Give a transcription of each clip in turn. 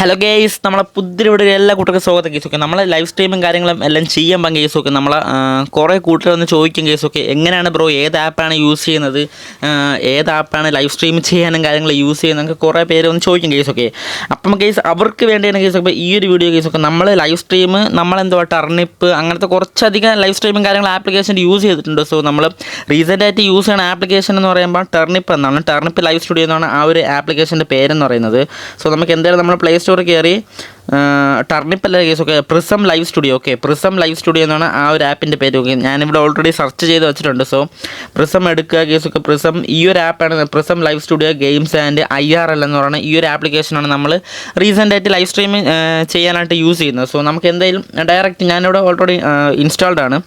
Hello guys നമ്മളെ പുതിയ ഇവിടെ എല്ലാ കൂട്ടർക്കും സ്വാഗതം കേസ് ഓക്കെ നമ്മളെ ലൈവ് സ്ട്രീമും കാര്യങ്ങളും എല്ലാം ചെയ്യാൻ കേസ് കേസൊക്കെ നമ്മളെ കുറേ കൂട്ടർ വന്ന് ചോദിക്കും കേസ് ഒക്കെ എങ്ങനെയാണ് ബ്രോ ഏത് ആപ്പാണ് യൂസ് ചെയ്യുന്നത്? ഏത് ആപ്പാണ് ലൈവ് സ്ട്രീം ചെയ്യാനും കാര്യങ്ങൾ യൂസ് ചെയ്യുന്നത്? നമുക്ക് കുറേ പേര് വന്ന് ചോദിക്കും കേസ് ഒക്കെ അപ്പം കേസ് അവർക്ക് വേണ്ടിയാണ് കേസ് ഒക്കെ ഈ ഒരു വീഡിയോ കേസ് ഒക്കെ നമ്മൾ ലൈവ് സ്ട്രീം നമ്മളെന്തോ ടർണിപ്പ് അങ്ങനത്തെ കുറച്ചധികം ലൈവ് സ്ട്രീമും കാര്യങ്ങൾ ആപ്ലിക്കേഷൻ യൂസ് ചെയ്തിട്ടുണ്ട്. സോ നമ്മൾ റീസെന്റായിട്ട് യൂസ് ചെയ്യുന്ന ആപ്ലിക്കേഷൻ എന്ന് പറയുമ്പോൾ ടർണിപ്പ് എന്നാണ്. ടർണിപ്പ് ലൈവ് സ്റ്റുഡിയോ എന്നാണ് ആ ഒരു ആപ്ലിക്കേഷന്റെ പേരെന്ന് പറയുന്നത്. സോ നമുക്ക് എന്തായാലും നമ്മൾ പ്ലേ സ്റ്റോറിൽ കയറി ടർണിപ്പ് അല്ല guys okay Prism Live Studio okay Prism Live Studio എന്നാണ് ആ ഒരു ആപ്പിന്റെ പേര്. ഓക്കെ ഞാനിവിടെ ഓൾറെഡി സെർച്ച് ചെയ്ത് വെച്ചിട്ടുണ്ട്. സോ പ്രിസം എടുക്കുക കേസ് ഒക്കെ പ്രിസം ഈ ഒരു ആപ്പാണ് Prism Live Studio games and I R L എന്ന് പറയുന്ന ഈ ഒരു ആപ്ലിക്കേഷനാണ് നമ്മൾ റീസെന്റ് ആയിട്ട് ലൈവ് സ്ട്രീമിംഗ് ചെയ്യാനായിട്ട് യൂസ് ചെയ്യുന്നത്. സോ നമുക്ക് എന്തായാലും ഡയറക്റ്റ് ഞാനിവിടെ ഓൾറെഡി ഇൻസ്റ്റാൾഡ് ആണ്.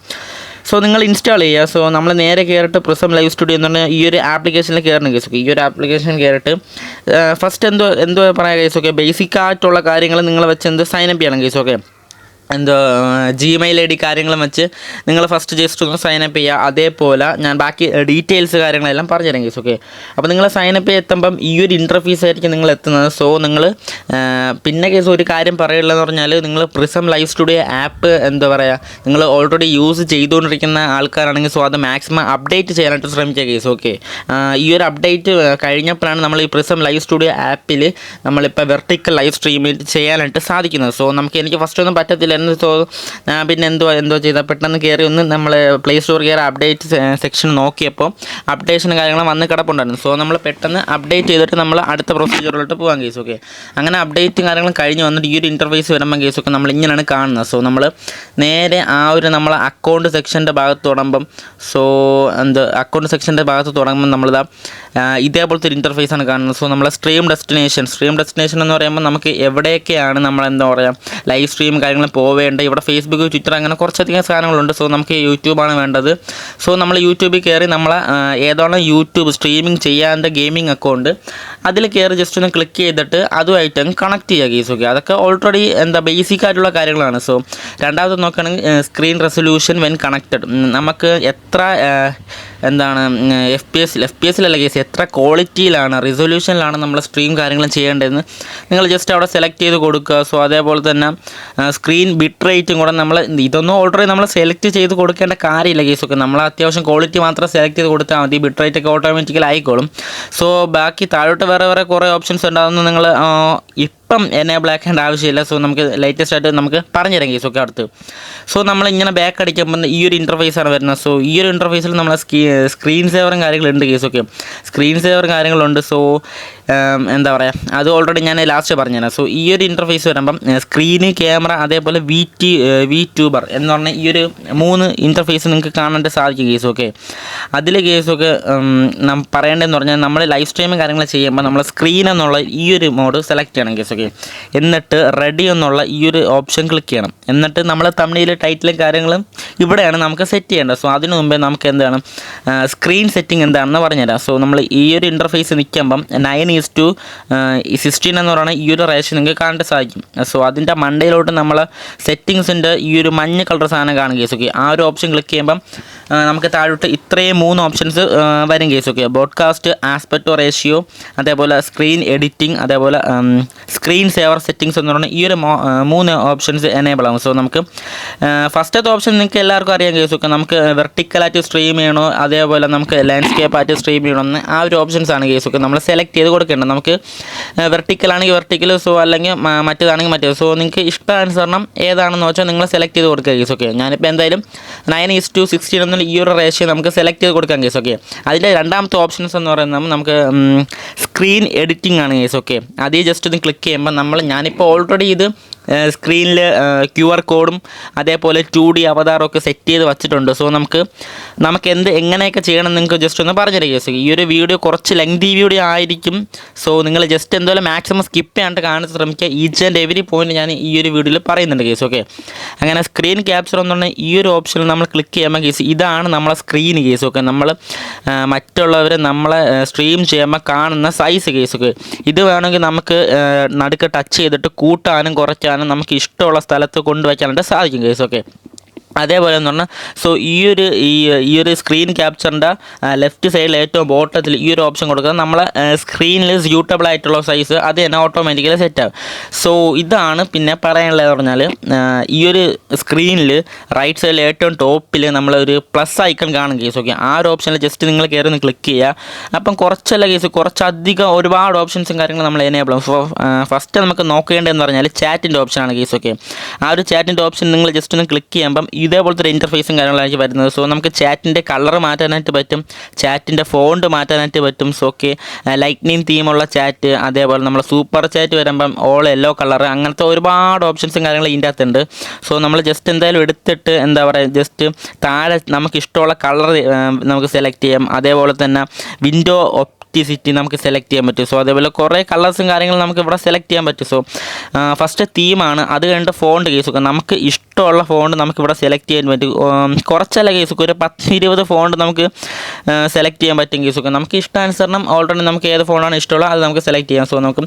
സോ നിങ്ങൾ ഇൻസ്റ്റാൾ ചെയ്യുക. സോ നമ്മൾ നേരെ കയറിയിട്ട് പ്രിസം ലൈവ് സ്റ്റുഡിയോ എന്ന് പറഞ്ഞാൽ ഈ ഒരു ആപ്ലിക്കേഷനിൽ കയറണം കേസ് ഈ ഒരു ആപ്ലിക്കേഷൻ കയറിയിട്ട് ഫസ്റ്റ് എന്തോ എന്തോ പറയാം കേസ് ഓക്കെ ബേസിക് ആയിട്ടുള്ള കാര്യങ്ങൾ നിങ്ങൾ വെച്ച് എന്ത് സൈനപ്പ് ചെയ്യണം കേസ് ഓക്കെ എന്തോ ജിമെയിൽ ഐ ഡി കാര്യങ്ങളും വെച്ച് നിങ്ങൾ ഫസ്റ്റ് ജസ്റ്റ് ഒന്ന് സൈനപ്പ് ചെയ്യുക അതേപോലെ ഞാൻ ബാക്കി ഡീറ്റെയിൽസ് കാര്യങ്ങളെല്ലാം പറഞ്ഞുതരാം ഗീസ് ഓക്കെ അപ്പോൾ നിങ്ങൾ സൈനപ്പ് ചെയ്ത് എത്തുമ്പം ഈ ഒരു ഇന്റർഫീസ് ആയിരിക്കും നിങ്ങൾ എത്തുന്നത്. സോ നിങ്ങൾ പിന്നെ കേസ് ഒരു കാര്യം പറയുള്ളതെന്ന് പറഞ്ഞാൽ നിങ്ങൾ പ്രിസം ലൈവ് സ്റ്റുഡിയോ ആപ്പ് എന്താ പറയുക നിങ്ങൾ ഓൾറെഡി യൂസ് ചെയ്തുകൊണ്ടിരിക്കുന്ന ആൾക്കാരാണെങ്കിൽ സോ അത് മാക്സിമം അപ്ഡേറ്റ് ചെയ്യാനായിട്ട് ശ്രമിക്കുക കേസ് ഓക്കെ ഈ ഒരു അപ്ഡേറ്റ് കഴിഞ്ഞപ്പോഴാണ് നമ്മൾ ഈ പ്രിസം ലൈവ് സ്റ്റുഡിയോ ആപ്പിൽ നമ്മളിപ്പോൾ വെർട്ടിക്കൽ ലൈവ് സ്ട്രീമിൽ ചെയ്യാനായിട്ട് സാധിക്കുന്നത്. സോ നമുക്ക് എനിക്ക് ഫസ്റ്റ് ഒന്നും പറ്റത്തില്ലായിരുന്നു ഞാൻ പിന്നെ എന്തോ എന്തോ ചെയ്ത? പെട്ടെന്ന് കയറി ഒന്ന് നമ്മൾ പ്ലേ സ്റ്റോർ കയറി അപ്ഡേറ്റ് സെക്ഷൻ നോക്കിയപ്പോൾ അപ്ഡേഷൻ കാര്യങ്ങൾ വന്ന് കിടപ്പുണ്ടായിരുന്നു. സോ നമ്മൾ പെട്ടെന്ന് അപ്ഡേറ്റ് ചെയ്തിട്ട് നമ്മൾ അടുത്ത പ്രൊസീജിയറിലോട്ട് പോകാൻ കേസ് ഓക്കെ അങ്ങനെ അപ്ഡേറ്റും കാര്യങ്ങളും കഴിഞ്ഞ് വന്നിട്ട് ഈ ഒരു ഇന്റർഫേസ് വരുമ്പോൾ കേസ് ഒക്കെ നമ്മൾ ഇങ്ങനെയാണ് കാണുന്നത്. സോ നമ്മൾ നേരെ ആ ഒരു നമ്മൾ അക്കൗണ്ട് സെക്ഷന്റെ ഭാഗത്ത് തുടങ്ങുമ്പം സോ എന്ത് അക്കൗണ്ട് സെക്ഷന്റെ ഭാഗത്ത് തുടങ്ങുമ്പോൾ നമ്മളിതാ ഇതേപോലത്തെ ഒരു ഇന്റർഫേസ് ആണ് കാണുന്നത്. സോ നമ്മളെ സ്ട്രീം ഡെസ്റ്റിനേഷൻ സ്ട്രീം ഡെസ്റ്റിനേഷൻ എന്ന് പറയുമ്പോൾ നമുക്ക് എവിടെയൊക്കെയാണ് നമ്മൾ എന്താ പറയുക ലൈവ് സ്ട്രീം കാര്യങ്ങൾ പോവേണ്ട. ഇവിടെ ഫേസ്ബുക്ക് ട്വിറ്റർ അങ്ങനെ കുറച്ചധികം സാധനങ്ങളുണ്ട്. സോ നമുക്ക് യൂട്യൂബാണ് വേണ്ടത്. സോ നമ്മൾ യൂട്യൂബിൽ കയറി നമ്മൾ ഏതാണ് യൂട്യൂബ് സ്ട്രീമിംഗ് ചെയ്യാന്റെ ഗെയിമിംഗ് അക്കൗണ്ട് അതിൽ കയറി ജസ്റ്റ് ഒന്ന് ക്ലിക്ക് ചെയ്തിട്ട് അതുമായിട്ട് അങ്ങ് കണക്ട് ചെയ്യുക കേസ് ഓക്കെ അതൊക്കെ ഓൾറെഡി എന്താ ബേസിക് ആയിട്ടുള്ള കാര്യങ്ങളാണ്. സോ രണ്ടാമത് നോക്കുകയാണെങ്കിൽ സ്ക്രീൻ റെസൊല്യൂഷൻ വെൻ കണക്റ്റഡ് നമുക്ക് എത്ര എന്താണ് F P S F P എസിലല്ല guys എത്ര ക്വാളിറ്റിയിലാണ് റിസൊല്യൂഷനിലാണ് നമ്മൾ സ്ട്രീം കാര്യങ്ങളും ചെയ്യേണ്ടതെന്ന് നിങ്ങൾ ജസ്റ്റ് അവിടെ സെലക്ട് ചെയ്ത് കൊടുക്കുക. സോ അതേപോലെ തന്നെ സ്ക്രീൻ ബിറ്റ് റേറ്റും കൂടെ നമ്മൾ ഇതൊന്നും ഓൾറെഡി നമ്മൾ സെലക്ട് ചെയ്ത് കൊടുക്കേണ്ട കാര്യമില്ല കേസൊക്കെ. നമ്മൾ അത്യാവശ്യം ക്വാളിറ്റി മാത്രം സെലക്ട് ചെയ്ത് കൊടുത്താൽ മതി. ബിറ്റ് റേറ്റ് ഒക്കെ ഓട്ടോമാറ്റിക്കലി സോ ബാക്കി താഴോട്ട് വേറെ വേറെ കുറേ ഓപ്ഷൻസ് ഉണ്ട്. അതൊന്നും നിങ്ങൾ ഇപ്പം എനേബിൾ ആക്കേണ്ട ആവശ്യമില്ല. സോ നമുക്ക് ലേറ്റസ്റ്റ് ആയിട്ട് നമുക്ക് പറഞ്ഞുതരാം തരാം കേസൊക്കെ അടുത്ത്. സോ നമ്മൾ ഇങ്ങനെ ബാക്ക് അടിക്കുമ്പോൾ ഈ ഒരു ഇന്റർഫേസ് ആണ് വരുന്നത്. സോ ഈ ഒരു ഇന്റർഫേസിൽ നമ്മൾ സ്ക്രീൻ സേവറും കാര്യങ്ങളുണ്ട് കേസൊക്കെ. സ്ക്രീൻ സേവറും കാര്യങ്ങളുണ്ട്. സോ എന്താ പറയുക അത് ഓൾറെഡി ഞാൻ ലാസ്റ്റ് പറഞ്ഞുതരാം. സോ ഈ ഒരു ഇന്റർഫേസ് വരുമ്പം സ്ക്രീന് ക്യാമറ അതേപോലെ വി ടി വി ട്യൂബർ എന്ന് പറഞ്ഞാൽ ഈ ഒരു മൂന്ന് ഇന്റർഫേസ് നിങ്ങൾക്ക് കാണാനായിട്ട് സാധിക്കും കേസൊക്കെ. അതിൽ കേസൊക്കെ പറയേണ്ടതെന്ന് പറഞ്ഞാൽ നമ്മൾ ലൈവ് സ്ട്രീമും കാര്യങ്ങൾ ചെയ്യുമ്പോൾ നമ്മൾ സ്ക്രീൻ എന്നുള്ള ഈ ഒരു മോഡ് സെലക്ട് ചെയ്യണം കേസ് ഓക്കെ എന്നിട്ട് റെഡി എന്നുള്ള ഈ ഒരു ഓപ്ഷൻ ക്ലിക്ക് ചെയ്യണം. എന്നിട്ട് നമ്മൾ തമിഴിൽ ടൈറ്റിലും കാര്യങ്ങളും ഇവിടെയാണ് നമുക്ക് സെറ്റ് ചെയ്യേണ്ടത്. സോ അതിനു മുമ്പേ നമുക്ക് എന്താണ് സ്ക്രീൻ സെറ്റിംഗ് എന്താണെന്ന് പറഞ്ഞുതരാം. സോ നമ്മൾ ഈ ഒരു ഇന്റർഫേസ് നിൽക്കുമ്പം നയൻ ഈസ് ടു സിക്സ്റ്റീൻ എന്ന് പറയുന്ന ഈ ഒരു റേഷൻ നിങ്ങൾക്ക് കാണാൻ സാധിക്കും. സോ അതിന്റെ മണ്ടയിലോട്ട് നമ്മൾ സെറ്റിങ്സിന്റെ ഈ ഒരു മഞ്ഞ കളർ സാധനം കാണും കേസ് ഓക്കെ ആ ഒരു ഓപ്ഷൻ ക്ലിക്ക് ചെയ്യുമ്പം നമുക്ക് താഴോട്ട് ഇത്രയും മൂന്ന് ഓപ്ഷൻസ് വരും കേസ്. ഓക്കെ ബോഡ്കാസ്റ്റ് ആസ്പെക്ടോ റേഷ്യോ അതേപോലെ സ്ക്രീൻ എഡിറ്റിംഗ് അതേപോലെ സ്ക്രീൻ സേവർ സെറ്റിങ്സ് എന്ന് പറഞ്ഞാൽ ഈ ഒരു മൂന്ന് ഓപ്ഷൻസ് എനേബിൾ ആകും സോ നമുക്ക് ഫസ്റ്റത്തെ ഓപ്ഷൻ നിങ്ങൾക്ക് എല്ലാവർക്കും അറിയാം കേസ് ഒക്കെ നമുക്ക് വെർട്ടിക്കലായിട്ട് സ്ട്രീം ചെയ്യണോ അതേപോലെ നമുക്ക് ലാൻഡ്സ്കേപ്പ് ആയിട്ട് സ്ട്രീം ചെയ്യണമെന്ന് ആ ഒരു ഓപ്ഷൻസ് ആണ് കേസ് ഒക്കെ നമ്മൾ സെലക്ട് ചെയ്ത് കൊടുക്കേണ്ടത്. നമുക്ക് വെർട്ടിക്കലാണെങ്കിൽ വെർട്ടിക്കൽ സോ അല്ലെങ്കിൽ മറ്റേതാണെങ്കിൽ മറ്റേത്. സോ നിങ്ങൾക്ക് ഇഷ്ടാനുസരണം ഏതാണെന്ന് വെച്ചാൽ നിങ്ങൾ സെലക്ട് ചെയ്ത് കൊടുക്കുക കേസ് ഓക്കെ ഞാനിപ്പോൾ എന്തായാലും നയൻ ഈസ് ടു സിക്സ്റ്റീൻ എന്നുള്ള ഈ ഒരു റേഷ്യോ നമുക്ക് സെലക്ട് ചെയ്ത് കൊടുക്കാം കേസ് ഓക്കെ അതിന്റെ രണ്ടാമത്തെ ഓപ്ഷൻസ് എന്ന് പറയുന്നത് നമുക്ക് സ്ക്രീൻ എഡിറ്റിംഗ് ആണ് കേസ് ഓക്കെ അതിൽ ജസ്റ്റ് ഒന്ന് ക്ലിക്ക് ചെയ്യുമ്പോൾ നമ്മൾ ഞാനിപ്പോൾ ഓൾറെഡി ഇത് സ്ക്രീനിൽ ക്യു ആർ കോഡും അതേപോലെ ടു ഡി അവതാറും ഒക്കെ സെറ്റ് ചെയ്ത് വച്ചിട്ടുണ്ട്. സോ നമുക്ക് നമുക്ക് എന്ത് എങ്ങനെയൊക്കെ ചെയ്യണം നിങ്ങൾക്ക് ജസ്റ്റ് ഒന്ന് പറഞ്ഞിരിക്കും കേസ് ഈ ഒരു വീഡിയോ കുറച്ച് ലെങ്തി വീഡിയോ ആയിരിക്കും. സോ നിങ്ങൾ ജസ്റ്റ് എന്തായാലും മാക്സിമം സ്കിപ്പ് ചെയ്യാണ്ട് കാണാൻ ശ്രമിക്കുക. ഈച്ച് ആൻഡ് എവരി പോയിന്റ് ഞാൻ ഈ ഒരു വീഡിയോയിൽ പറയുന്നുണ്ട് കേസ് ഓക്കെ അങ്ങനെ സ്ക്രീൻ ക്യാപ്ചർ എന്ന് പറഞ്ഞാൽ ഈ ഒരു ഓപ്ഷനിൽ നമ്മൾ ക്ലിക്ക് ചെയ്യുമ്പോൾ കേസ് ഇതാണ് നമ്മളെ സ്ക്രീൻ കേസ് ഓക്കെ നമ്മൾ മറ്റുള്ളവരെ നമ്മളെ സ്ട്രീം ചെയ്യുമ്പോൾ കാണുന്ന സൈസ് കേസ് ഓക്കെ ഇത് വേണമെങ്കിൽ നമുക്ക് നടുക്ക് ടച്ച് ചെയ്തിട്ട് കൂട്ടാനും കുറയ്ക്കാനും നമുക്ക് ഇഷ്ടമുള്ള സ്ഥലത്ത് കൊണ്ടുവയ്ക്കാനായിട്ട് സാധിക്കും കേസ് ഓക്കെ അതേപോലെ എന്ന് പറഞ്ഞാൽ സോ ഈ ഒരു ഈ ഒരു സ്ക്രീൻ ക്യാപ്ചറിന്റെ ലെഫ്റ്റ് സൈഡിൽ ഏറ്റവും ബോട്ടത്തിൽ ഈ ഒരു ഓപ്ഷൻ കൊടുക്കുക നമ്മളെ സ്ക്രീനിൽ സ്യൂട്ടബിൾ ആയിട്ടുള്ള സൈസ് അത് തന്നെ ഓട്ടോമാറ്റിക്കലി സെറ്റ് ആകും സോ ഇതാണ് പിന്നെ പറയാനുള്ളത് പറഞ്ഞാൽ ഈ ഒരു സ്ക്രീനിൽ റൈറ്റ് സൈഡിൽ ഏറ്റവും ടോപ്പിൽ നമ്മളൊരു പ്ലസ് ഐക്കൺ കാണും കേസ് ഓക്കെ ആ ഒരു ഓപ്ഷനിൽ ജസ്റ്റ് നിങ്ങൾ കയറി ഒന്ന് ക്ലിക്ക് ചെയ്യുക. അപ്പം കുറച്ചല്ല കേസ് കുറച്ചധികം ഒരുപാട് ഓപ്ഷൻസും കാര്യങ്ങളും നമ്മൾ എനേബിൾ സോ ഫസ്റ്റ് നമുക്ക് നോക്കേണ്ടതെന്ന് പറഞ്ഞാൽ ചാറ്റിന്റെ ഓപ്ഷനാണ് കേസ് ഓക്കെ ആ ഒരു ചാറ്റിന്റെ ഓപ്ഷൻ നിങ്ങൾ ജസ്റ്റ് ഒന്ന് ക്ലിക്ക് ചെയ്യുമ്പം ഇതേപോലത്തെ ഒരു ഇന്റർഫേസും കാര്യങ്ങളായിരിക്കും വരുന്നത്. സോ നമുക്ക് ചാറ്റിന്റെ കളർ മാറ്റാനായിട്ട് പറ്റും. ചാറ്റിന്റെ ഫോണ്ട് മാറ്റാനായിട്ട് പറ്റും. സോ ഓക്കെ ലൈറ്റ്നിങ് തീമുള്ള ചാറ്റ് അതേപോലെ നമ്മൾ സൂപ്പർ ചാറ്റ് വരുമ്പം ഓൾ യെല്ലോ കളർ അങ്ങനത്തെ ഒരുപാട് ഓപ്ഷൻസും കാര്യങ്ങളും ഇതിന്റെ അകത്തുണ്ട്. സോ നമ്മൾ ജസ്റ്റ് എന്തായാലും എടുത്തിട്ട് എന്താ പറയുക ജസ്റ്റ് താഴെ നമുക്ക് ഇഷ്ടമുള്ള കളർ നമുക്ക് സെലക്ട് ചെയ്യാം. അതേപോലെ തന്നെ വിൻഡോ ഒപ്റ്റിസിറ്റി നമുക്ക് സെലക്ട് ചെയ്യാൻ പറ്റും. സോ അതേപോലെ കുറേ കളേഴ്സും കാര്യങ്ങളും നമുക്ക് ഇവിടെ സെലക്ട് ചെയ്യാൻ പറ്റും. സോ ഫസ്റ്റ് തീമാണ് അത് കഴിഞ്ഞിട്ട് ഫോണ്ട് കേസ്. നമുക്ക് ഇഷ്ടമുള്ള ഫോണ്ട് നമുക്കിവിടെ സെലക്ട് ചെയ്യാൻ പറ്റും. കുറച്ചല്ല കേസൊക്കെ ഒരു പത്ത് ഇരുപത് ഫോണ്ട് നമുക്ക് സെലക്ട് ചെയ്യാൻ പറ്റും കേസൊക്കെ നമുക്ക് ഇഷ്ടാനുസരണം ഓൾറെഡി നമുക്ക് ഏത് ഫോണാണ് ഇഷ്ടമുള്ളത് അത് നമുക്ക് സെലക്ട് ചെയ്യാം. സോ നമുക്ക്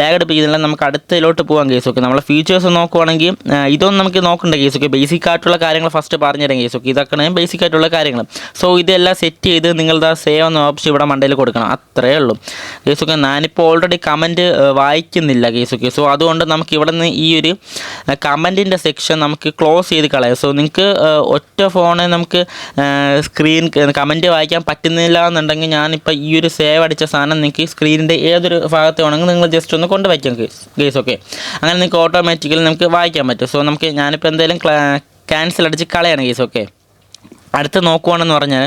ലാഗ് എടുപ്പിക്കുന്നില്ല നമുക്ക് അടുത്തതിലോട്ട് പോകാം കേസൊക്കെ നമ്മളെ ഫീച്ചേഴ്സ് നോക്കുവാണെങ്കിൽ ഇതൊന്നും നമുക്ക് നോക്കണ്ട കേസൊക്കെ ബേസിക് ആയിട്ടുള്ള കാര്യങ്ങൾ ഫസ്റ്റ് പറഞ്ഞു പറഞ്ഞുതരാം കേസൊക്കെ ഇതൊക്കെയാണ് ബേസിക് ആയിട്ടുള്ള കാര്യങ്ങൾ. സോ ഇതെല്ലാം സെറ്റ് ചെയ്ത് നിങ്ങളുടെ സേവ് എന്ന ഓപ്ഷൻ ഇവിടെ മണ്ടയിൽ കൊടുക്കണം. അത്രേ ഉള്ളൂ. കേസൊക്കെ ഞാനിപ്പോൾ ഓൾറെഡി കമന്റ് വായിക്കുന്നില്ല കേസൊക്കെ സോ അതുകൊണ്ട് നമുക്ക് ഇവിടെ നിന്ന് ഈ ഒരു കമന്റിന്റെ സെക്ഷൻ നമുക്ക് ക്ലോസ് ചെയ്ത് കളയാം. സോ നിങ്ങൾക്ക് ഒറ്റ ഫോണിൽ നമുക്ക് സ്ക്രീൻ കമന്റ് വായിക്കാൻ പറ്റുന്നില്ല എന്നുണ്ടെങ്കിൽ ഞാനിപ്പോൾ ഈ ഒരു സേവ് അടിച്ച സാധനം നിങ്ങൾക്ക് സ്ക്രീനിന്റെ ഏതൊരു ഭാഗത്ത് വേണമെങ്കിൽ നിങ്ങൾ ജസ്റ്റ് ഒന്ന് കൊണ്ട് വയ്ക്കാം കേസ് ഓക്കെ അങ്ങനെ നിങ്ങൾക്ക് ഓട്ടോമാറ്റിക്കലി നമുക്ക് വായിക്കാൻ പറ്റും. സോ നമുക്ക് ഞാനിപ്പോൾ എന്തെങ്കിലും ക്യാൻസൽ അടിച്ച് കളയാണ് കേസ് ഓക്കെ അടുത്ത് നോക്കുവാണെന്ന് പറഞ്ഞാൽ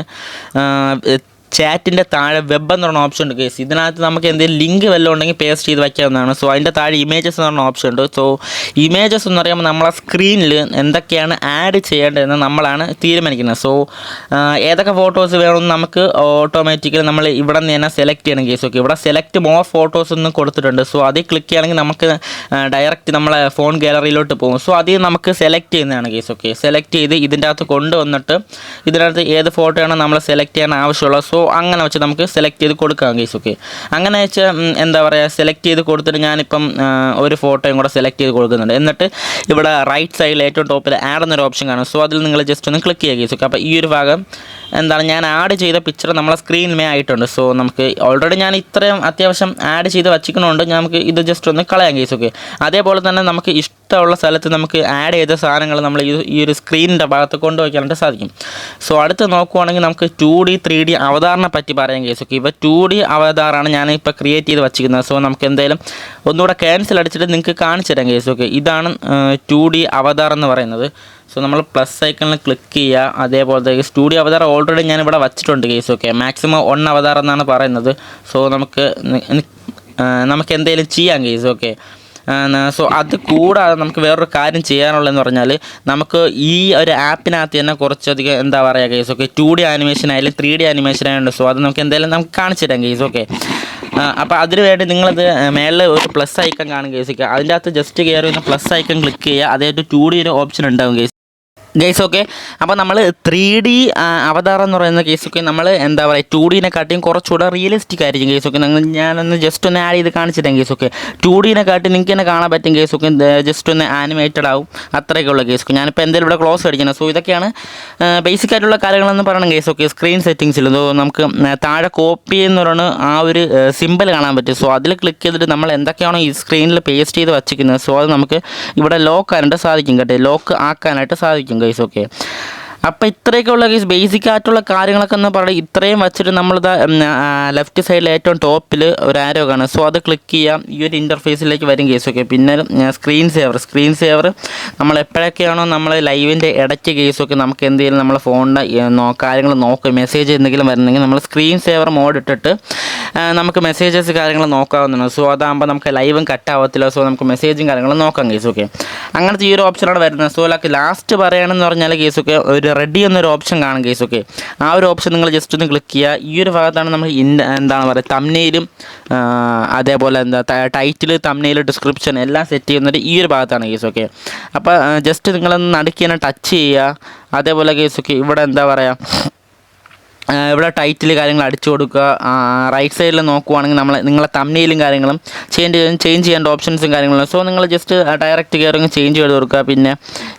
ചാറ്റിന്റെ താഴെ വെബ് എന്ന് പറഞ്ഞ ഓപ്ഷൻ ഉണ്ട് കേസ് ഇതിനകത്ത് നമുക്ക് എന്തെങ്കിലും ലിങ്ക് വല്ലതും ഉണ്ടെങ്കിൽ പേസ്റ്റ് ചെയ്ത് വയ്ക്കാവുന്നതാണ്. സോ അതിന്റെ താഴെ ഇമേജസ് എന്ന് പറഞ്ഞ ഓപ്ഷൻ ഉണ്ട്. സോ ഇമേജസ് എന്ന് പറയുമ്പോൾ നമ്മളെ സ്ക്രീനിൽ എന്തൊക്കെയാണ് ആഡ് ചെയ്യേണ്ടതെന്ന് നമ്മളാണ് തീരുമാനിക്കുന്നത്. സോ ഏതൊക്കെ ഫോട്ടോസ് വേണമെന്ന് നമുക്ക് ഓട്ടോമാറ്റിക്കലി നമ്മൾ ഇവിടെ നിന്ന് തന്നെ സെലക്ട് ചെയ്യണം കേസ് ഓക്കെ ഇവിടെ സെലക്ട് മോർ ഫോട്ടോസ് എന്ന് കൊടുത്തിട്ടുണ്ട്. സോ അതിൽ ക്ലിക്ക് ചെയ്യുകയാണെങ്കിൽ നമുക്ക് ഡയറക്റ്റ് നമ്മളെ ഫോൺ ഗാലറിയിലോട്ട് പോകും. സോ അതിൽ നമുക്ക് സെലക്ട് ചെയ്യുന്നതാണ് കേസ് ഓക്കെ സെലക്ട് ചെയ്ത് ഇതിന്റെ അകത്ത് കൊണ്ടുവന്നിട്ട് ഇതിനകത്ത് ഏത് ഫോട്ടോയാണ് നമ്മൾ സെലക്ട് ചെയ്യാൻ ആവശ്യമുള്ളത്. സോ അങ്ങനെ വെച്ച് നമുക്ക് സെലക്ട് ചെയ്ത് കൊടുക്കാം ഗൈസ് ഓക്കെ അങ്ങനെ വെച്ച് എന്താ പറയുക സെലക്ട് ചെയ്ത് കൊടുത്തിട്ട് ഞാനിപ്പം ഒരു ഫോട്ടോയും കൂടെ സെലക്ട് ചെയ്ത് കൊടുക്കുന്നുണ്ട്. എന്നിട്ട് ഇവിടെ റൈറ്റ് സൈഡിൽ ഏറ്റവും ടോപ്പിൽ ആഡ് എന്നൊരു ഓപ്ഷൻ കാണും. സോ അതിൽ നിങ്ങൾ ജസ്റ്റ് ഒന്ന് ക്ലിക്ക് ചെയ്യുക ഗൈസ് ഓക്കെ അപ്പോൾ ഈ ഒരു ഭാഗം എന്താണ് ഞാൻ ആഡ് ചെയ്ത പിക്ചർ നമ്മളെ സ്ക്രീനിലേ ആയിട്ടുണ്ട്. സോ നമുക്ക് ഓൾറെഡി ഞാൻ ഇത്രയും അത്യാവശ്യം ആഡ് ചെയ്ത് വച്ചിക്കണോണ്ട് നമുക്ക് ഇത് ജസ്റ്റ് ഒന്ന് കളയാം കേസ് ഓക്കെ അതേപോലെ തന്നെ നമുക്ക് ഇഷ്ടമുള്ള സ്ഥലത്ത് നമുക്ക് ആഡ് ചെയ്ത സാധനങ്ങൾ നമ്മൾ ഈ ഒരു സ്ക്രീനിന്റെ ഭാഗത്ത് കൊണ്ടുവയ്ക്കാനായിട്ട് സാധിക്കും. സോ അടുത്ത് നോക്കുവാണെങ്കിൽ നമുക്ക് ടു ഡി ത്രീ ഡി അവതാറിനെ പറ്റി പറയാൻ കേസ് ഓക്കെ ഇപ്പോൾ ടു ഡി അവതാറാണ് ഞാൻ ഇപ്പോൾ ക്രിയേറ്റ് ചെയ്ത് വച്ചിരിക്കുന്നത്. സോ നമുക്ക് എന്തായാലും ഒന്നുകൂടെ ക്യാൻസൽ അടിച്ചിട്ട് നിങ്ങൾക്ക് കാണിച്ചു തരാം കേസ് ഓക്കെ ഇതാണ് ടു ഡി അവതാർ എന്ന് പറയുന്നത്. സോ നമ്മൾ പ്ലസ് ഐക്കണിൽ ക്ലിക്ക് ചെയ്യുക. അതേപോലെ സ്റ്റുഡിയോ അവതാർ ഓൾറെഡി ഞാൻ ഇവിടെ വച്ചിട്ടുണ്ട് guys okay maximum one avatar എന്നാണ് പറയുന്നത്. സോ നമുക്ക് നമുക്ക് എന്തെങ്കിലും ചെയ്യാം കേസ് ഓക്കെ സോ അത് കൂടാതെ നമുക്ക് വേറൊരു കാര്യം ചെയ്യാനുള്ളതെന്ന് പറഞ്ഞാൽ നമുക്ക് ഈ ഒരു ആപ്പിനകത്ത് തന്നെ കുറച്ചധികം എന്താ പറയുക guys okay two D animation ആയാലും ത്രീ ഡി ആനിമേഷൻ ആയതുകൊണ്ട് സോ അത് നമുക്ക് എന്തായാലും നമുക്ക് കാണിച്ചു തരാം കേസ് ഓക്കെ അപ്പോൾ അതിന് വേണ്ടി നിങ്ങളത് മേളിൽ ഒരു പ്ലസ് ഐക്കൺ കാണും കേസ് അതിന്റെ അകത്ത് ജസ്റ്റ് കയറി പ്ലസ് ഐക്കൺ ക്ലിക്ക് ചെയ്യുക. അതായത് ടു ഡി ഒരു ഓപ്ഷൻ ഉണ്ടാവും കേസ് ഗൈസ് ഓക്കെ അപ്പോൾ നമ്മൾ ത്രീ ഡി അവതാരം എന്ന് പറയുന്ന കേസ് ഒക്കെ നമ്മൾ എന്താ പറയുക ടു ഡീനെക്കാട്ടിയും കുറച്ചുകൂടെ റിയലിസ്റ്റിക് ആയിരിക്കും കേസൊക്കെ നിങ്ങൾ ഞാനൊന്ന് ജസ്റ്റ് ഒന്ന് ആഡ് ചെയ്ത് കാണിച്ചിട്ടാം കേസൊക്കെ ടു ഡീനെക്കാട്ടി നിങ്ങൾക്ക് തന്നെ കാണാൻ പറ്റും കേസൊക്കെ ജസ്റ്റ് ഒന്ന് ആനിമേറ്റഡ് ആവും. അത്രയൊക്കെ ഉള്ള കേസൊക്കെ ഞാനിപ്പോൾ എന്തെങ്കിലും ഇവിടെ ക്ലോസ് അടിക്കണം. സോ ഇതൊക്കെയാണ് ബേസിക് ആയിട്ടുള്ള കാര്യങ്ങളെന്ന് പറയണം കേസൊക്കെ സ്ക്രീൻ സെറ്റിങ്സിൽ നമുക്ക് താഴെ കോപ്പി എന്ന് പറയുന്ന ആ ഒരു സിമ്പിൾ കാണാൻ പറ്റും. സോ അതിൽ ക്ലിക്ക് ചെയ്തിട്ട് നമ്മൾ എന്തൊക്കെയാണോ ഈ സ്ക്രീനിൽ പേസ്റ്റ് ചെയ്ത് വച്ചിരിക്കുന്നത്. സോ അത് നമുക്ക് ഇവിടെ ലോക്ക് ആയിട്ട് സാധിക്കും കേട്ടോ. ലോക്ക് ആക്കാനായിട്ട് സാധിക്കും ഗൈസ് ഓക്കെ അപ്പോൾ ഇത്രയൊക്കെയുള്ള കേസ് ബേസിക് ആയിട്ടുള്ള കാര്യങ്ങളൊക്കെ എന്ന് പറയുന്നത് ഇത്രയും വെച്ചിട്ട് നമ്മളിത് ലെഫ്റ്റ് സൈഡിൽ ഏറ്റവും ടോപ്പിൽ ഒരു ആരോ കാണും. സോ അത് ക്ലിക്ക് ചെയ്യാം. ഈ ഒരു ഇന്റർഫേസിലേക്ക് വരും കേസ് ഓക്കെ പിന്നെ സ്ക്രീൻ സേവർ സ്ക്രീൻ സേവർ നമ്മൾ എപ്പോഴൊക്കെയാണോ നമ്മൾ ലൈവിന്റെ ഇടയ്ക്ക് കേസൊക്കെ നമുക്ക് എന്തെങ്കിലും നമ്മളെ ഫോണിന്റെ കാര്യങ്ങൾ നോക്കുക മെസ്സേജ് എന്തെങ്കിലും വരുന്നെങ്കിൽ നമ്മൾ സ്ക്രീൻ സേവർ മോഡ് ഇട്ടിട്ട് നമുക്ക് മെസ്സേജസ് കാര്യങ്ങൾ നോക്കാവുന്നതാണ്. സോ അതാകുമ്പോൾ നമുക്ക് ലൈവും കട്ടാവത്തില്ല സോ നമുക്ക് മെസ്സേജും കാര്യങ്ങളും നോക്കാം കേസ് ഓക്കെ അങ്ങനത്തെ ഈ ഒരു ഓപ്ഷനാണ് വരുന്നത്. സോ ലാസ്റ്റ് പറയുകയാണെന്ന് പറഞ്ഞാൽ കേസൊക്കെ ഒരു റെഡി എന്നൊരു ഓപ്ഷൻ കാണും കേസൊക്കെ ആ ഒരു ഓപ്ഷൻ നിങ്ങൾ ജസ്റ്റ് ഒന്ന് ക്ലിക്ക് ചെയ്യുക. ഈ ഒരു ഭാഗത്താണ് നമ്മൾ ഇൻ എന്താണ് പറയുക തമ്നയിലും അതേപോലെ എന്താ ടൈറ്റിൽ തമ്നയിൽ ഡിസ്ക്രിപ്ഷൻ എല്ലാം സെറ്റ് ചെയ്യുന്നത് ഈ ഒരു ഭാഗത്താണ് കേസൊക്കെ അപ്പോൾ ജസ്റ്റ് നിങ്ങളൊന്ന് നടുക്കി തന്നെ ടച്ച് ചെയ്യുക. അതേപോലെ കേസൊക്കെ ഇവിടെ എന്താ പറയുക ഇവിടെ ടൈറ്റിൽ കാര്യങ്ങൾ അടിച്ചു കൊടുക്കുക. റൈറ്റ് സൈഡിൽ നോക്കുവാണെങ്കിൽ നമ്മൾ നിങ്ങളെ തമ്മിലും കാര്യങ്ങളും ചേഞ്ച് ചേഞ്ച് ചെയ്യേണ്ട ഓപ്ഷൻസും കാര്യങ്ങളും. സോ നിങ്ങൾ ജസ്റ്റ് ഡയറക്റ്റ് കയറിങ് ചേഞ്ച് ചെയ്ത് കൊടുക്കുക. പിന്നെ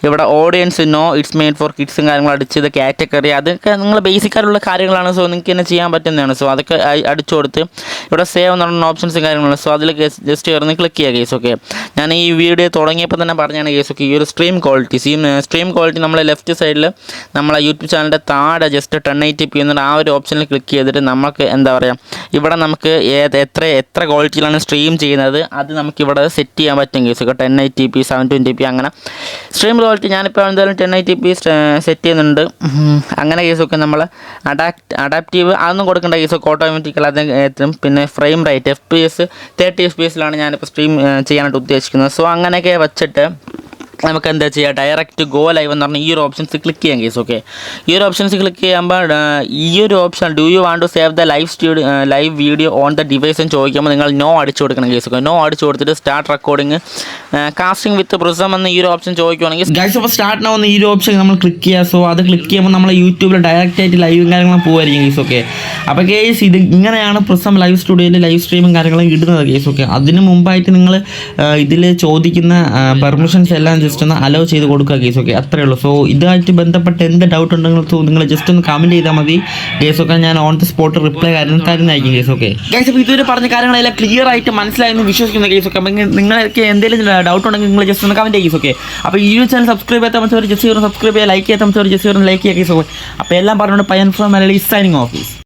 ഇവിടെ audience no it's made for കിഡ്സും കാര്യങ്ങളും അടിച്ച് ഇത് കാറ്റഗറി അതൊക്കെ നിങ്ങൾ ബേസിക്കായിട്ടുള്ള കാര്യങ്ങളാണ്. സോ നിങ്ങൾക്ക് തന്നെ ചെയ്യാൻ പറ്റുന്നതാണ്. സോ അതൊക്കെ അടിച്ചു കൊടുത്ത് ഇവിടെ സേവ് എന്ന് പറയുന്ന ഓപ്ഷൻസും കാര്യങ്ങളും. സോ അതിൽ ജസ്റ്റ് കയറുന്ന ക്ലിക്ക് ചെയ്യുക കേസ് ഓക്കെ ഞാൻ ഈ വീഡിയോ തുടങ്ങിയപ്പോൾ തന്നെ പറഞ്ഞാണ് കേസ് ഓക്കെ ഈ ഒരു സ്ട്രീം ക്വാളിറ്റി സ്ട്രീം ക്വാളിറ്റി നമ്മൾ ലെഫ്റ്റ് സൈഡിൽ നമ്മളെ യൂട്യൂബ് ചാനലിന്റെ താഴെ ജസ്റ്റ് ടെൻ എയ്റ്റി പി എന്നുള്ള ആ ഒരു ഓപ്ഷനിൽ ക്ലിക്ക് ചെയ്തിട്ട് നമുക്ക് എന്താ പറയുക ഇവിടെ നമുക്ക് ഏത് എത്ര എത്ര ക്വാളിറ്റിയിലാണ് സ്ട്രീം ചെയ്യുന്നത് അത് നമുക്ക് ഇവിടെ സെറ്റ് ചെയ്യാൻ പറ്റും guys okay ten eighty P seven twenty P അങ്ങനെ. സ്ട്രീം ക്വാളിറ്റി ഞാനിപ്പോൾ എന്തായാലും ടെൻ എയ്റ്റി പി സെറ്റ് ചെയ്യുന്നുണ്ട്. അങ്ങനെ കേസൊക്കെ നമ്മൾ അഡാപ്റ്റ് അഡാപ്റ്റീവ് അതൊന്നും കൊടുക്കേണ്ട കേസൊക്കെ ഓട്ടോമാറ്റിക്കൽ അത് എത്തും. പിന്നെ frame rate F P S thirty F P എസിലാണ് ഞാനിപ്പോൾ സ്ട്രീം ചെയ്യാനായിട്ട് ഉദ്ദേശിക്കുന്നത്. സോ അങ്ങനെയൊക്കെ വെച്ചിട്ട് നമുക്ക് എന്താ ചെയ്യുക ഡയറക്റ്റ് ഗോ ലൈവ് എന്ന് പറഞ്ഞാൽ ഈ ഒരു ഓപ്ഷൻസ് ക്ലിക്ക് ചെയ്യാം കേസ് ഓക്കെ ഈ ഒരു ഓപ്ഷൻസ് ക്ലിക്ക് ചെയ്യുമ്പോൾ ഈ ഒരു option do you want to save the live studio live video on the device എന്ന് ചോദിക്കുമ്പോൾ നിങ്ങൾ നോ അടിച്ചു കൊടുക്കണം കേസ് ഓക്കെ നോ അടിച്ചു കൊടുത്തിട്ട് start recording casting with Prism എന്ന് ഈ ഒരു ഓപ്ഷൻ ചോദിക്കുവാണെങ്കിൽ ഗൈസ് അപ്പോൾ സ്റ്റാർട്ട് ആവുന്ന ഈ ഒരു ഓപ്ഷൻ നമ്മൾ ക്ലിക്ക് ചെയ്യുക സോ അത് ക്ലിക്ക് ചെയ്യുമ്പോൾ നമ്മൾ യൂട്യൂബിൽ ഡയറക്റ്റ് ആയിട്ട് ലൈവും കാര്യങ്ങളും പോകുമായിരിക്കും കേസ് ഓക്കെ അപ്പോൾ കേസ് ഇത് ഇങ്ങനെയാണ് പ്രിസം ലൈവ് സ്റ്റുഡിയോയിൽ ലൈവ് സ്ട്രീമും കാര്യങ്ങളും ഇടുന്നത് കേസ് ഓക്കെ അതിന് മുമ്പായിട്ട് നിങ്ങൾ ഇതിൽ ചോദിക്കുന്ന പെർമിഷൻസ് എല്ലാം ജസ്റ്റ് ഒന്ന് അലോ ചെയ്ത് കൊടുക്കുക കേസ് ഓക്കെ അത്രേ ഉള്ളൂ. സോ ഇതായിട്ട് ബന്ധപ്പെട്ട് എന്ത് ഡൗട്ട് ഉണ്ടെങ്കിലും നിങ്ങൾ ജസ്റ്റ് ഒന്ന് കമന്റ് ചെയ്താൽ മതി. കേസ് ഒക്കെ ഞാൻ ഓൺ ദി സ്പോട്ട് റിപ്ലൈ കാര്യം തരുന്നതായിരിക്കും കേസ് ഓക്കെ കേസ് അപ്പോൾ ഇതുവരെ പറഞ്ഞ കാര്യങ്ങളെല്ലാം ക്ലിയർ ആയിട്ട് മനസ്സിലായെന്ന് വിശ്വസിക്കുന്ന കേസ് ഒക്കെ നിങ്ങൾക്ക് എന്തെങ്കിലും ഡൗട്ട് ഉണ്ടെങ്കിൽ നിങ്ങൾ ജസ്റ്റ് ഒന്ന് കമന്റ് ചെയ്യും ഓക്കെ അപ്പോൾ ഈ ചാനൽ സബ്സ്ക്രൈബ് ചെയ്യാത്ത മറ്റൊരു ജസ്റ്റ് സബ്സ്ക്രൈബ് ചെയ്യുക ലൈക്ക് ചെയ്യാത്ത മറ്റൊരു ജസ്റ്റ് ലൈക്ക് ചെയ്യുക കേസ് ഓക്കെ അപ്പോൾ എല്ലാം പറഞ്ഞുകൊണ്ട് പയ്യൻ ഫ്രോം മലയാളി സൈനിങ് ഓഫീസ്